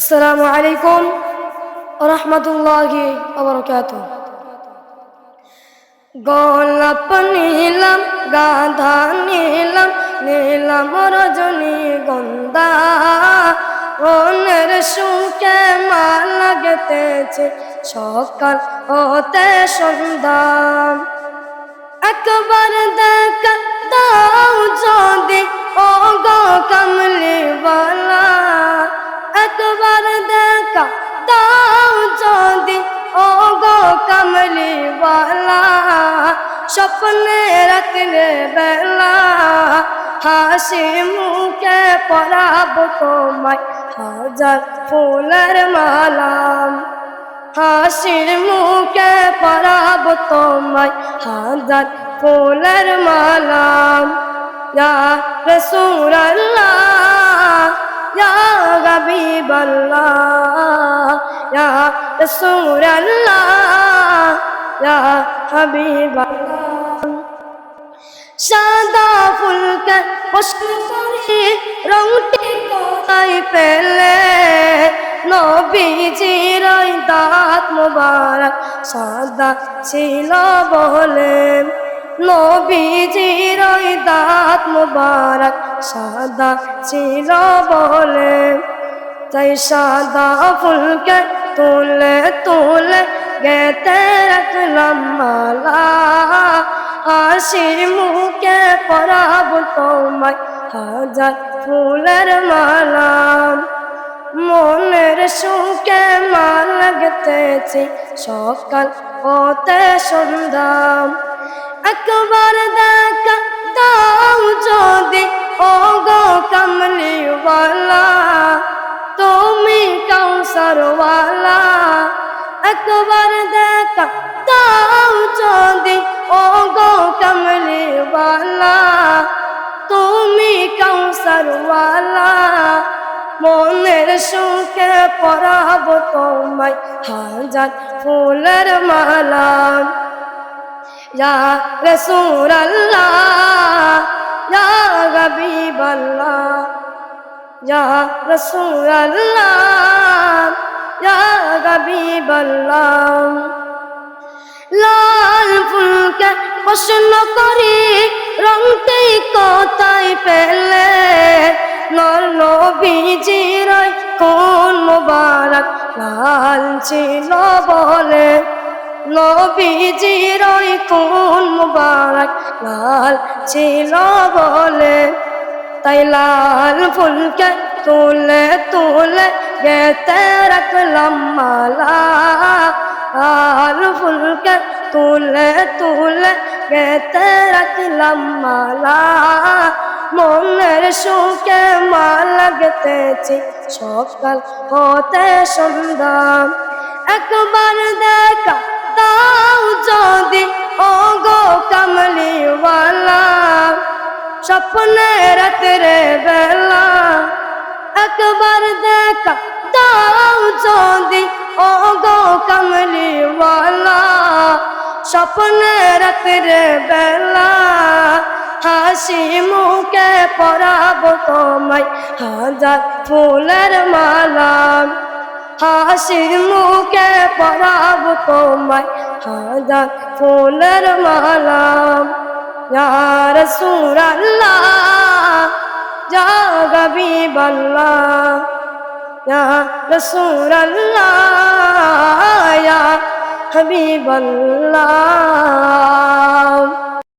আসসালামু আলাইকুম রহমতুল্লাহি আবরকাত গোলাপ নিলাম, গাধা নিলাম নিলাম রজনী গন্ধা। মনের সুখে মা লাগতেছে সকাল হতে সন্ধ্যা। একবার দেখা দাও যদি ও গো কমলিওয়ালা একবার দেখা দাও যদি ও গো কমলিওয়ালা স্বপ্নে রাত্রে বেলা হাসি মুখে পরাব তোমায় হাজার ফুলের মালাম হাসির মুখে পরাব তোমায় হাজার ফুলের মালাম ইয়া রসুল্লাহ ইয়া হাবিবাল্লাহ ইয়া রসুল্লাহ ইয়া হাবিবাল্লাহ সাদা ফুলকে পছন্দ করি, রংটি কোথায় পেলে? নবীজির দাঁত মুবারক সাদা ছিল বলে। নবীজির দাঁত মুবারক সাদা ছিল বলে। তাই সাদা ফুলকে তুলে তুলে গেতে রাখলাম মালা। হাসির মুখে পরাব তোমায় হাজার ফুলের মালা। মনের সুখে মা লাগতেছে সকাল হতে সন্ধ্যা। একবার দেখা দাও যদি ও গো কমলিওয়ালা তুমি কৌসরওয়ালা একবার দেখা দাও যদি ও গো কমলিওয়ালা তুমি কৌসরওয়ালা মনের সুখে পরাব তোমায় হাজার ফুলের মালা। ইয়া রসুল্লাহ ইয়া হাবিবাল্লাহ ইয়া রসুল্লাহ ইয়া হাবিবাল্লাহ লাল ফুলকে পছন্দ করি রংটি কোথায় পেলে? নর নবীজির কোন মুবারক? লাল ছিল বলে। নবীজির কোন মুবারক লাল ছিল বলে। তাই লাল ফুলকে তুলে তুলে গেতে রাখলাম মালা। লাল ফুলকে তুলে তুলে গেতে রাখলাম মালা। মনের সুখে মা লাগতেছে সকাল হতে সন্ধ্যা। একবার দেখা দাও যদি ও গো কমলিওয়ালা স্বপ্নে বেলা, একবার দেখা দাও যদি ও গো কমলিওয়ালা স্বপ্নে বেলা, হাসি মুখে পরাব তোমায়, হাজার ফুলের মালা। হাসি মুখে পরাব তোমায়। হাজার ফুলের মালা। ইয়ার সুরাল্লাহ যা গবি বল্লা রসুল্লাহ ইয়া হাবিবাল্লাহ।